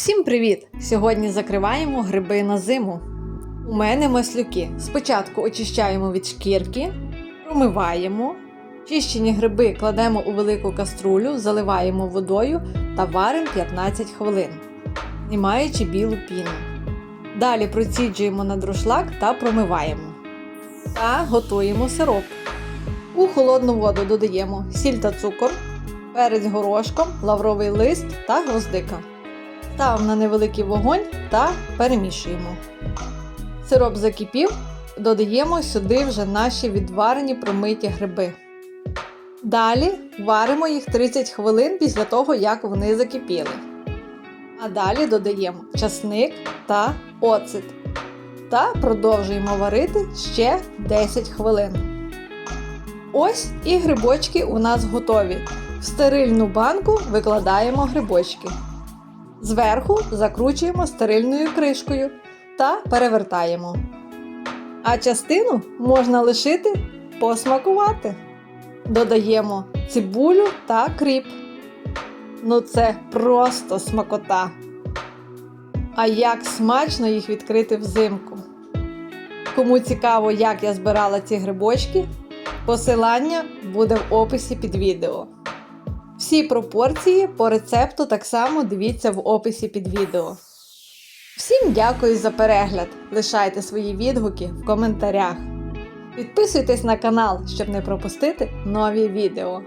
Всім привіт! Сьогодні закриваємо гриби на зиму. У мене маслюки. Спочатку очищаємо від шкірки, промиваємо. Чищені гриби кладемо у велику каструлю, заливаємо водою та варимо 15 хвилин, знімаючи білу піну. Далі проціджуємо на друшлак та промиваємо. Та готуємо сироп. У холодну воду додаємо сіль та цукор, перець горошком, лавровий лист та гвоздика. Ставимо на невеликий вогонь та перемішуємо. Сироп закипів, додаємо сюди вже наші відварені промиті гриби. Далі варимо їх 30 хвилин після того, як вони закипіли. А далі додаємо часник та оцет. Та продовжуємо варити ще 10 хвилин. Ось і грибочки у нас готові. В стерильну банку викладаємо грибочки. Зверху закручуємо стерильною кришкою та перевертаємо. А частину можна лишити посмакувати. Додаємо цибулю та кріп. Ну це просто смакота. А як смачно їх відкрити взимку. Кому цікаво, як я збирала ці грибочки, посилання буде в описі під відео. Всі пропорції по рецепту так само дивіться в описі під відео. Всім дякую за перегляд! Лишайте свої відгуки в коментарях. Підписуйтесь на канал, щоб не пропустити нові відео.